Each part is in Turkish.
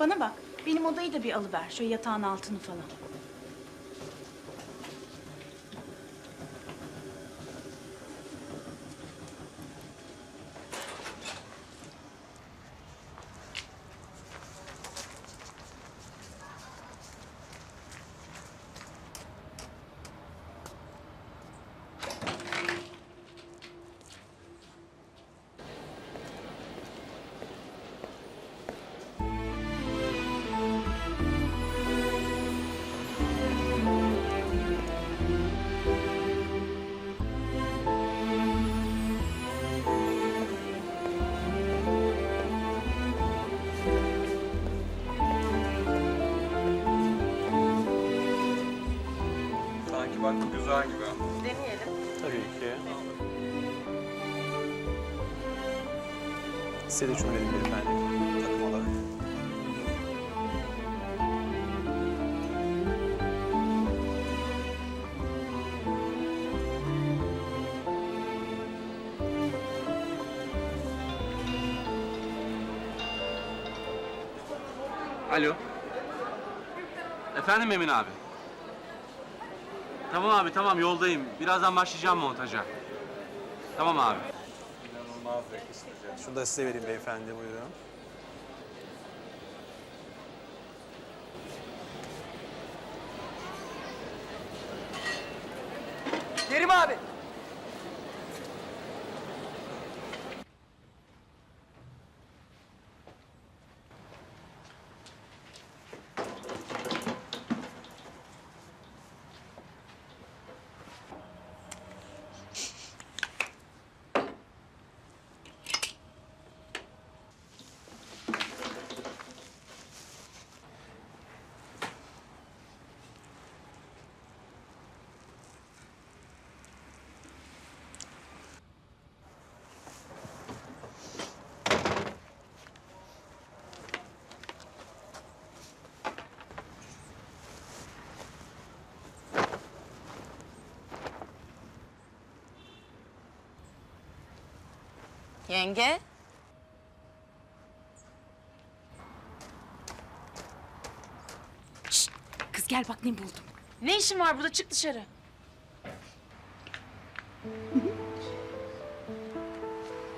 Bana bak, benim odayı da bir alıver. Şöyle yatağın altını falan. Bak bu güzel gibi. Tabii ki. Size de şunu verin beyefendi. Takım olarak. Alo. Efendim Emin abi. Tamam abi tamam yoldayım. Birazdan başlayacağım montaja. Tamam abi. İnanılmaz yakıştıracak. Şunu da size vereyim beyefendi buyurun. Kerim abi. Yenge. Kız gel bak ne buldum. Ne işin var burada? Çık dışarı.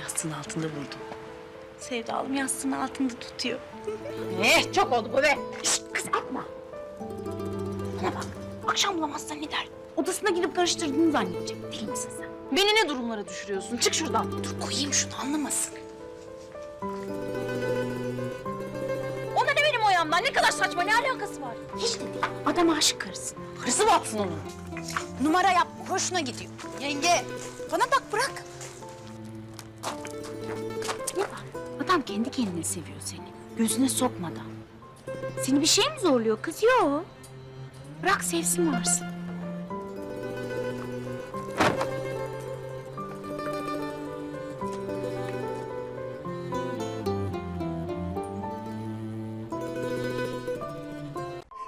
Yastığın altında buldum. Sevdalım yastığın altında tutuyor. Eh çok oldu bu be. Şşt, kız atma. Bana bak. Akşam bulamazsan ne der? Odasına gidip karıştırdığını zannedecek. Deli misin sen? Beni ne durumlara düşürüyorsun? Çık şuradan. Dur koyayım şunu anlamasın. Ona ne benim oyamdan? Ne kadar saçma, ne alakası var? Hiç de değil. Adam aşık karısı. Hırsı batsın onun. Numara yap. Hoşuna gidiyor. Yenge. Bana bak bırak. Ne var? Adam kendi kendine seviyor seni. Gözüne sokmadan. Seni bir şey mi zorluyor kız? Yok. Bırak sevsin varsın.